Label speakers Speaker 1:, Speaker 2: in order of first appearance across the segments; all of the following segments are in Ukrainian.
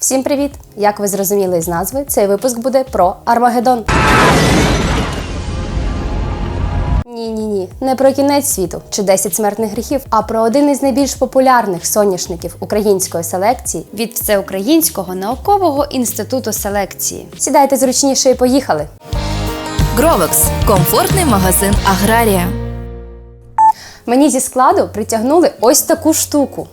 Speaker 1: Всім привіт! Як ви зрозуміли з назви, цей випуск буде про Армагеддон. Ні, ні, ні, не про кінець світу чи 10 смертних гріхів, а про один із найбільш популярних соняшників української селекції від Всеукраїнського наукового інституту селекції. Сідайте зручніше і поїхали.
Speaker 2: Гровекс комфортний магазин Аграрія.
Speaker 1: Мені зі складу притягнули ось таку штуку.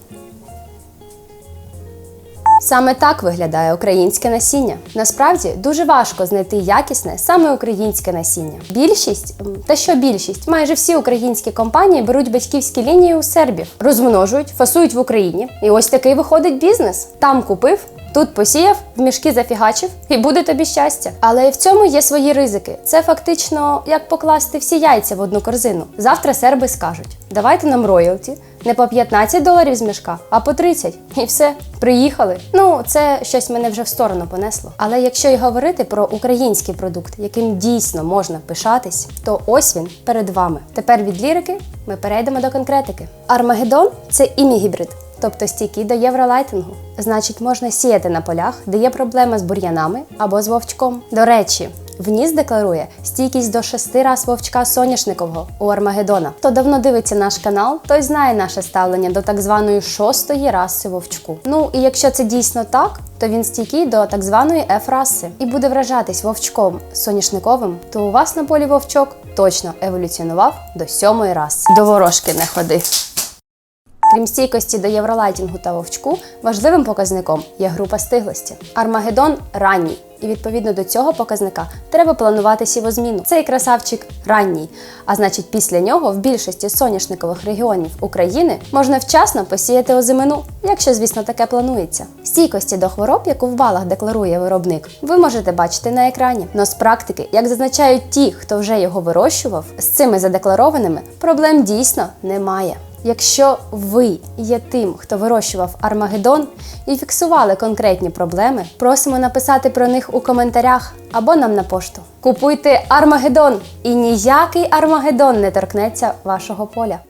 Speaker 1: Саме так виглядає українське насіння. Насправді дуже важко знайти якісне саме українське насіння. Більшість, та що більшість, майже всі українські компанії беруть батьківські лінії у сербів, розмножують, фасують в Україні. І ось такий виходить бізнес. Там купив. Тут посіяв, в мішки зафігачив, і буде тобі щастя. Але і в цьому є свої ризики. Це фактично як покласти всі яйця в одну корзину. Завтра серби скажуть: давайте нам роялті не по 15 доларів з мішка, а по 30. І все, приїхали. Ну, це щось мене вже в сторону понесло. Але якщо й говорити про український продукт, яким дійсно можна пишатись, то ось він перед вами. Тепер від лірики ми перейдемо до конкретики. Армагеддон це імігібрид тобто стійкий до євролайтингу. Значить, можна сіяти на полях, де є проблема з бур'янами або з вовчком. До речі, вніс декларує стійкість до шести раз вовчка соняшникового у Армагеддона. Хто давно дивиться наш канал, той знає наше ставлення до так званої шостої раси вовчку. Ну і якщо це дійсно так, то він стійкий до так званої F-раси і буде вражатись вовчком соняшниковим, то у вас на полі вовчок точно еволюціонував до сьомої раси. До ворожки не ходи. Крім стійкості до євролайтінгу та вовчку, важливим показником є група стиглості. Армагеддон ранній, і відповідно до цього показника треба планувати сівозміну. Цей красавчик ранній, а значить, після нього в більшості соняшникових регіонів України можна вчасно посіяти озимину, якщо, звісно, таке планується. Стійкості до хвороб, яку в балах декларує виробник, ви можете бачити на екрані. Но з практики, як зазначають ті, хто вже його вирощував, з цими задекларованими проблем дійсно немає. Якщо ви є тим, хто вирощував Армагеддон і фіксували конкретні проблеми, просимо написати про них у коментарях або нам на пошту. Купуйте Армагеддон, і ніякий Армагеддон не торкнеться вашого поля.